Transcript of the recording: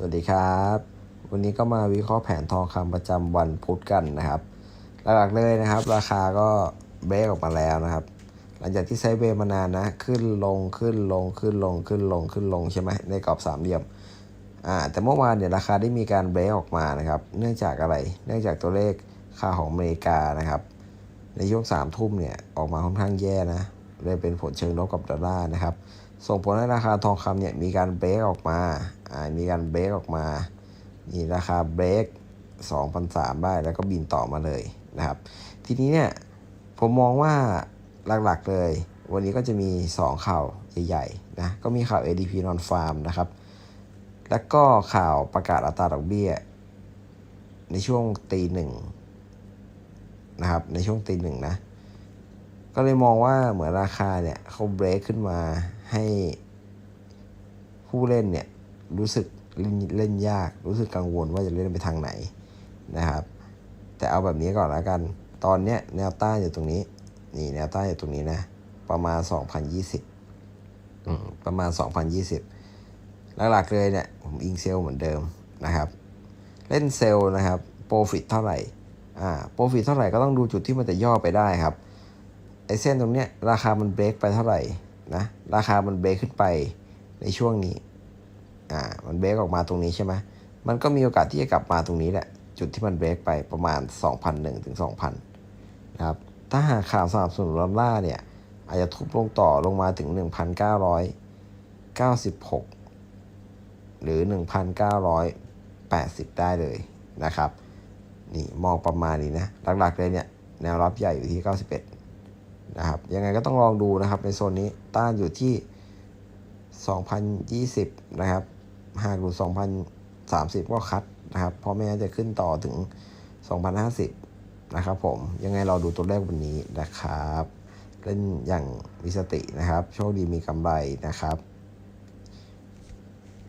สวัสดีครับ วันนี้ก็มาวิเคราะห์แผนทองคำประจำวันพุธกันนะครับ หลักๆเลยนะครับ ราคาก็เบรกออกมาแล้วนะครับ หลังจากที่ไซเวมานานนะ ขึ้นลงขึ้นลงขึ้นลงขึ้นลงขึ้นลงใช่ไหมในกรอบสามเหลี่ยมอ่าแต่เมื่อวานเนี่ยราคาได้มีการเบรกออกมานะครับ เนื่องจากอะไร เนื่องจากตัวเลขค่าของอเมริกานะครับ ในช่วงสามทุ่มเนี่ยออกมาค่อนข้างแย่นะเลยเป็นผลเชิงลบกับดอลลาร์นะครับ ส่งผลให้ราคาทองคำเนี่ยมีการเบรกออกมาอ่ามีการเบรกออกมานี่ราคาเบรก2,003ได้แล้วก็บินต่อมาเลยนะครับ ทีนี้เนี่ยผมมองว่าหลักๆเลย วันนี้ก็จะมี 2 ข่าวใหญ่ๆนะก็มีข่าว ADP non farm นะครับ แล้วก็ข่าวประกาศอัตราดอกเบี้ย ในช่วงตีหนึ่งนะครับในช่วงตีหนึ่งนะ ก็เลยมองว่าเหมือนราคาเนี่ยเขาเบรกขึ้นมาให้ผู้เล่นเนี่ยรู้สึกเล่นเล่นยาก รู้สึกกังวลว่าจะเล่นไปทางไหนนะครับ แต่เอาแบบนี้ก่อนแล้วกัน ตอนเนี้ยแนวต้านอยู่ตรงนี้ นี่แนวต้านอยู่ตรงนี้นะ ประมาณ 2020อืมประมาณ 2020 หลักๆเลยเนี่ยผมอิงเซล์เหมือนเดิมนะครับ เล่นเซล์นะครับโปรฟิตเท่าไหร่อ่าโปรฟิตเท่าไหร่ก็ต้องดูจุดที่มันจะย่อไปได้ครับ ไอเส้นตรงเนี้ยราคามันเบรกไปเท่าไหร่นะราคามันเบรกขึ้นไปในช่วงนี้อ่ามันเบรกออกมาตรงนี้ใช่ไหมมันก็มีโอกาสที่จะกลับมาตรงนี้แหละ จุดที่มันเบรกไปประมาณ 2,001ถึง2,000นะครับถ้าหากข่าวสนับสนุนดอลลาร์เนี่ยอาจจะทุบลงต่อลงมาถึง 1,996 หรือ 1,980 ได้เลยนะครับ นี่มองประมาณนี้นะ หลักๆเลยเนี่ย แนวรับใหญ่อยู่ที่ 91 นะครับยังไงก็ต้องลองดูนะครับ ในโซนนี้ต้านอยู่ที่ 2020 นะครับ หากหลุด2030 ก็คัดนะครับเพราะไม่งั้นจะขึ้นต่อถึง 2050 นะครับผม ยังไงเราดูตัวแรกวันนี้นะครับ เล่นอย่างมีสตินะครับ โชคดีมีกำไรนะครับ